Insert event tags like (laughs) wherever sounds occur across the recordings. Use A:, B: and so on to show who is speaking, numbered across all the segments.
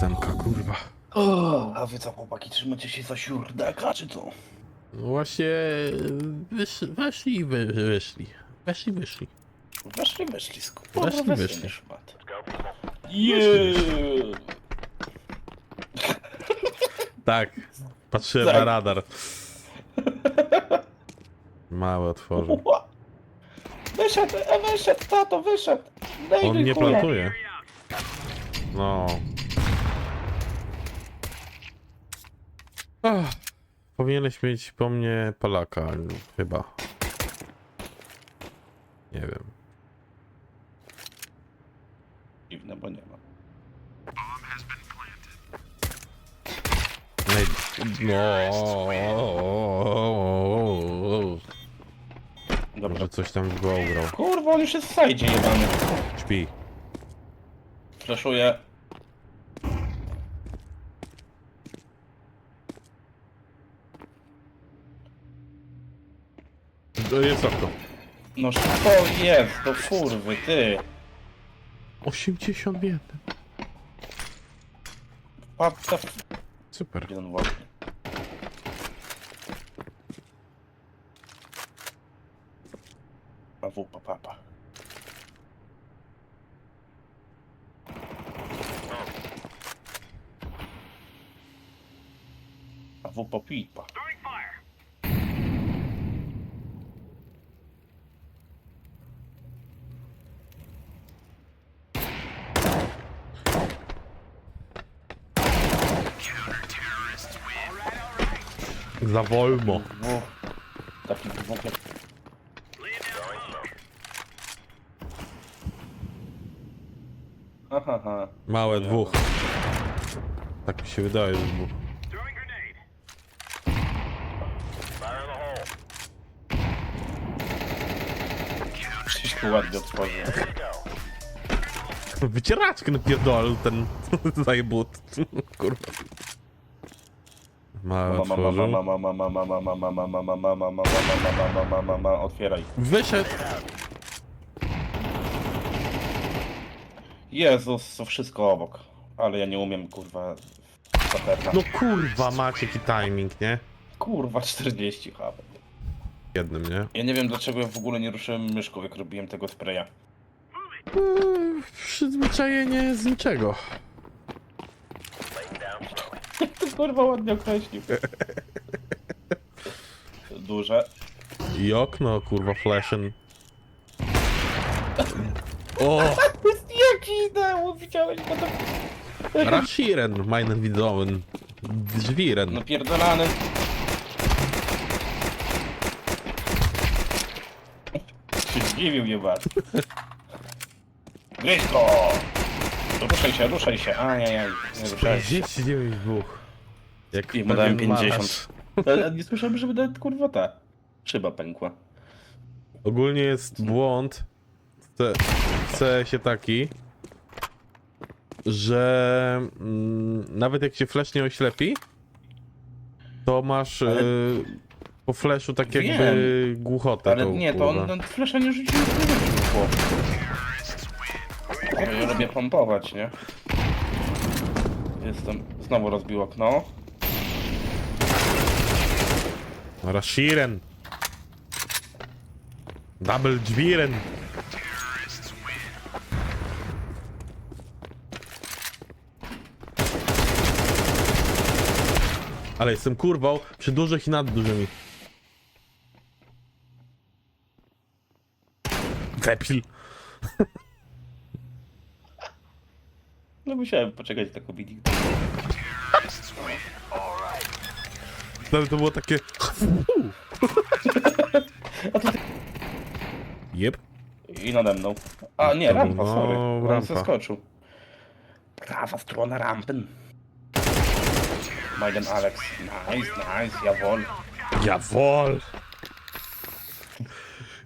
A: ósemka, kurwa.
B: O, a wy co, chłopaki, trzymacie się za siurdaka, czy co?
A: No właśnie wysz, weszli i wy, wyszli. Weszli, wyszli.
B: Weszli, weszli,
A: Weszli,
B: kurwa,
A: wyszli.
B: szmat. Jeee.
A: Tak, patrzyłem
B: Tak.
A: na radar. Mały otworzył.
B: Ła. Wyszedł, e, wyszedł, tato, wyszedł. Daj
A: On nie
B: kulę.
A: plantuje. No. Ach, powinieneś mieć po mnie Polaka, chyba. Nie wiem.
B: Dziwne, bo nie ma.
A: No.
B: Dobra.
A: Może coś tam go ugrał.
B: Kurwa, on już jest w sajdzie jebany.
A: Śpi.
B: Flaszuję.
A: Jest okno.
B: No to jest, to kurwy, ty.
A: 81.
B: Papka
A: Super.
B: jeden w oknie. Pawupa, papa. Pawupa, pipa.
A: Za wolno.
B: Dwóch. Taki dwóch. Aha, aha.
A: Małe dwóch. Tak mi się wydaje, że dwóch.
B: Wszystko ładnie otworzył.
A: Wycieraczkę napierdol ten (laughs) zajebut. Kurwa.
B: Ma,
A: otworzył.
B: Otwieraj.
A: Wyszedł!
B: Jezus, to wszystko obok. Ale ja nie umiem, kurwa.
A: No kurwa, macie jaki timing, nie?
B: Kurwa, 40 HP.
A: Jednym, nie?
B: Ja nie wiem, dlaczego ja w ogóle nie ruszyłem myszką, jak robiłem tego spraya.
A: Przyzwyczajenie z niczego.
B: To kurwa ładnie określił. Duże.
A: I okno, kurwa, flashen. O!
B: Jaki ideał, widziałeś go tak?
A: Rashiren, meinen Widzowen. Żwiren.
B: No pierdolany. Się zdziwił jebać. Gryźko! Ruszaj się, ruszaj się. Ajajaj, nie ruszaj się.
A: 49 dwóch. Jak
B: I mu dałem
A: pewien
B: 50. Ale nie słyszałem, żeby nawet kurwa ta szyba pękła.
A: Ogólnie jest błąd w w CS-ie taki, że mm, nawet jak się flash nie oślepi, to masz
B: Ale-
A: e, po flashu tak
B: Wiem.
A: jakby głuchotę.
B: Ale
A: tą,
B: nie, to
A: kurwa.
B: on ten flesza nie rzucił nie rzucił chłop. Ja lubię pompować, nie? Jestem... Znowu rozbił okno.
A: Rashiren. Double dźwiren. Ale jestem kurwą przy dużych i nad dużymi. Debil.
B: No musiałem poczekać na kobietę. (laughs)
A: Nawet to było takie... (laughs) Jep.
B: I nade mną. A nie,
A: To
B: rampa,
A: był-
B: sorry.
A: no,
B: On
A: rampa.
B: zeskoczył. Prawa strona rampy. Majden Alex. Nice, nice, jawol.
A: Jawol!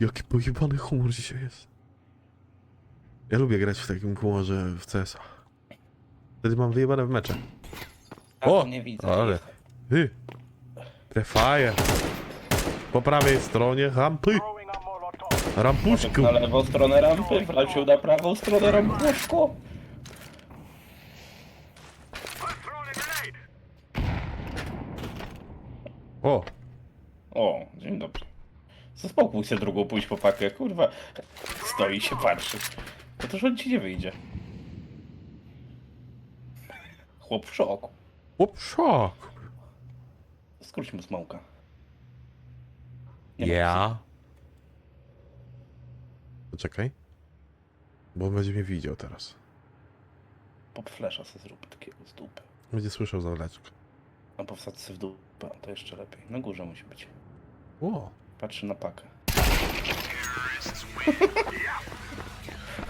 A: Jaki pojebany humor dzisiaj jest. Ja lubię grać w takim humorze w CS-a. Wtedy mam wyjebane w mecze.
B: O,
A: O,
B: nie widzę.
A: ale- te faje. Po prawej stronie rampy. Rampuszku.
B: Na lewą stronę rampy, wrócił na prawą stronę rampuszku.
A: O,
B: O, dzień dobry. Zaspokój się drugą pójść po pakę, kurwa. Stoi się patrzy. No to że on ci nie wyjdzie. Chłop w szoku.
A: o, szok.
B: Skróć mu ma
A: Ja. Poczekaj. Bo on będzie mnie widział teraz.
B: Pop flasha se zrób takiego z dupy.
A: Będzie słyszał zawleczkę.
B: A powsadź se w dupę, to jeszcze lepiej. Na górze musi być.
A: O,
B: Patrzy na pakę. (laughs)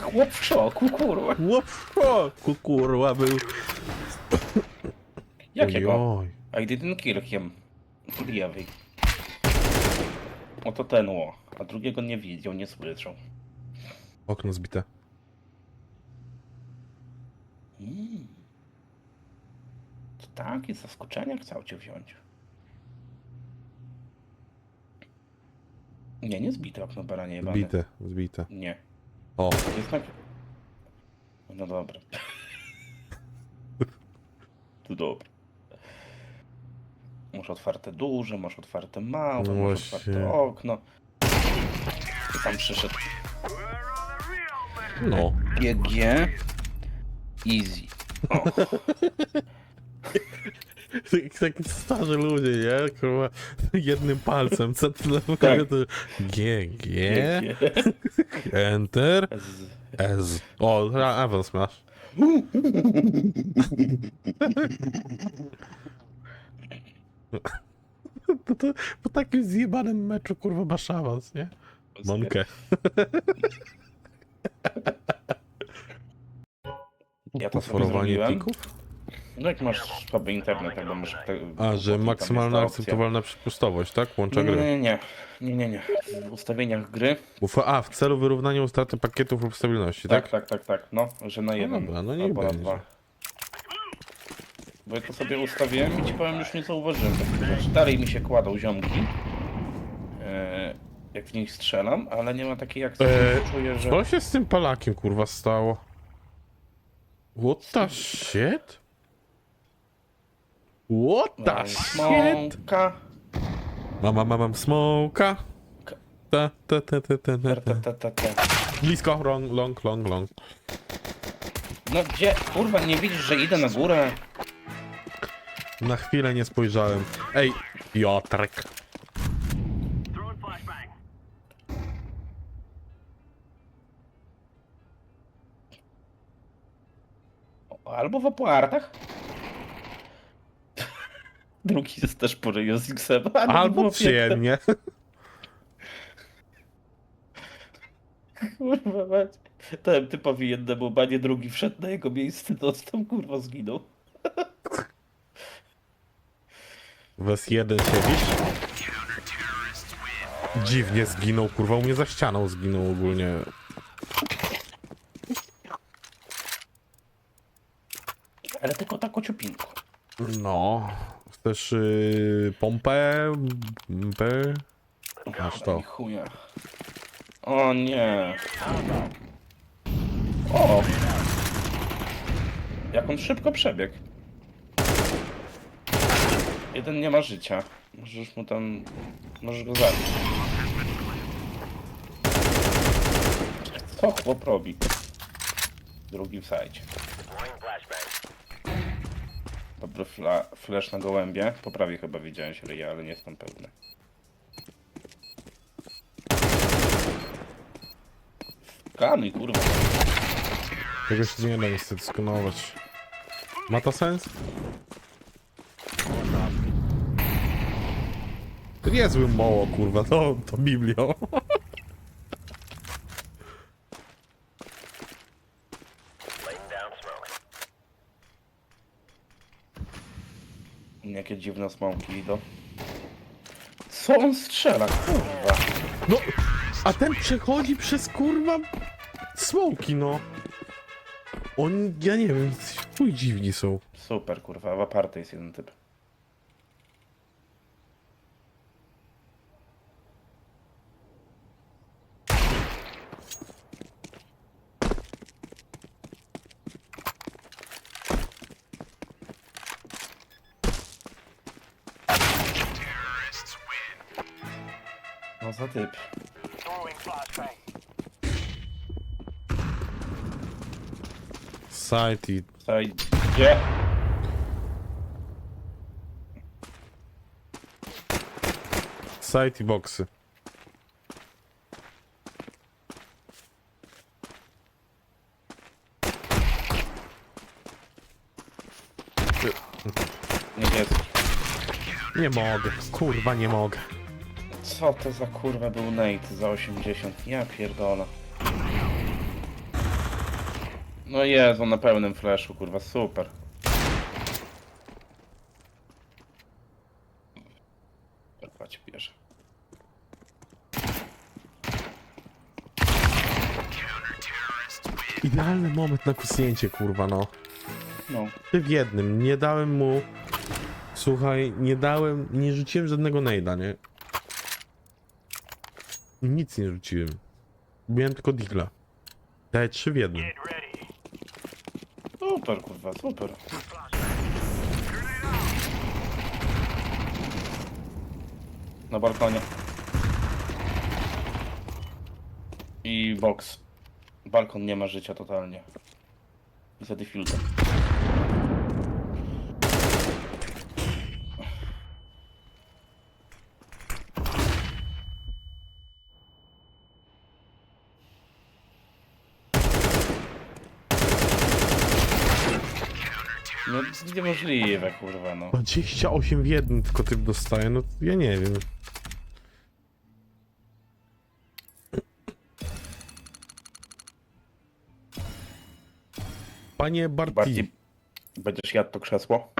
B: Chłop w szoku, kurwa.
A: chłop w szoku, kurwa, był.
B: Jakiego?
A: Ojoj.
B: I didn't kill him. Lewej. Oto ten ło. A drugiego nie widział, nie słyszał.
A: Okno zbite.
B: Mm. To takie zaskoczenia chciał cię wziąć. Nie, nie zbite okno baranie jebane.
A: Zbite, zbite.
B: Nie.
A: O,
B: jest tak... No dobra. (laughs) To dobra. Masz otwarte duże, masz otwarte małe,
A: No
B: masz otwarte okno. I tam przyszedł
A: no.
B: GG. Easy. O, (laughs)
A: Tak- Taki starzy ludzie, nie? Kurwa, jednym palcem. Na
B: Tak. GG.
A: Enter, S. O, awans masz. (laughs) (laughs) To, to, po takim zjebanym meczu, kurwa, masz awans, nie? Monkę.
B: Ja to sobie zrobiłem.
A: plików?
B: No jak masz słaby internet, tak masz... Te,
A: A, że
B: tam
A: maksymalna
B: jest ta opcja.
A: akceptowalna przepustowość, tak? Łącza
B: Nie,
A: gry.
B: nie, nie, nie, nie, nie. W ustawieniach gry.
A: Uf, A, w celu wyrównania utraty pakietów lub stabilności, tak?
B: Tak, tak, tak, tak. No, że na jeden.
A: dobra, no niech
B: albo na
A: będzie.
B: dwa. Bo ja to sobie ustawiłem i ci powiem, już nie zauważyłem takich rzeczy. Dalej mi się kładą ziomki. E, jak w nich strzelam, ale nie ma takiej akcji,
A: Eee,
B: że czuję, że...
A: Co się z tym Palakiem, kurwa, stało? What the shit? What the shit?
B: Smoka.
A: Mama, mam, mam smoka. Ta, ta, ta, ta, ta, ta,
B: Ta,
A: ta.
B: ta, ta, ta.
A: Blisko, long, long, long, long.
B: No gdzie? Kurwa, nie widzisz, że idę na górę?
A: Na chwilę nie spojrzałem. Ej, Piotrek.
B: Albo w apartach. (laughs) Drugi jest też po ryju z X-em.
A: Albo przyjemnie. (laughs)
B: Kurwa mać. Ten typowi jednemu banie, drugi wszedł na jego miejsce, dostał, kurwa, zginął.
A: Was jeden siedzisz? Dziwnie zginął, kurwa, u mnie za ścianą zginął ogólnie.
B: Ale tylko tak ociupinko.
A: No. Chcesz yy, pompę? Pompę? Masz to.
B: Chuja. O nie. O! Jak on szybko przebiegł. Jeden nie ma życia. Możesz mu tam... Możesz go zabić. Co chłop robi? Drugi w sajcie. Dobry fla flash na gołębie. Po prawie chyba widziałeś ryja, ale nie jestem pewny. Kanuj, kurwa.
A: Tego się nie da niestety skanować. Ma to sens? To niezły moło, kurwa, to, to biblio. (laughs)
B: Jakie dziwne smoki idą. Co on strzela, kurwa?
A: No, a ten przechodzi przez, kurwa, smoki, no. Oni, ja nie wiem, chuj dziwni są.
B: Super, kurwa, w aparty jest jeden typ. Za typ.
A: Site i...
B: Tutaj, gdzie?
A: Site i boxy.
B: Niebieski.
A: Nie mogę, kurwa nie mogę.
B: Co to za kurwa był Nate za 80? Ja pierdolę. No Jezu, na pełnym flashu, kurwa, super. Kurwa ci bierze.
A: Idealny moment na kusnięcie, kurwa, no.
B: No,
A: Ty w jednym, nie dałem mu... Słuchaj, nie dałem, nie rzuciłem żadnego nejda, nie? Nic nie rzuciłem. Miałem tylko digla. Daję trzy w jednym.
B: super, kurwa, super. Na balkonie. I box. Balkon nie ma życia totalnie. I za defiltem. No niemożliwe, kurwa, no.
A: 28 w jednym tylko typ dostaje, no ja nie wiem. Panie
B: Bardziej będziesz jadł to krzesło?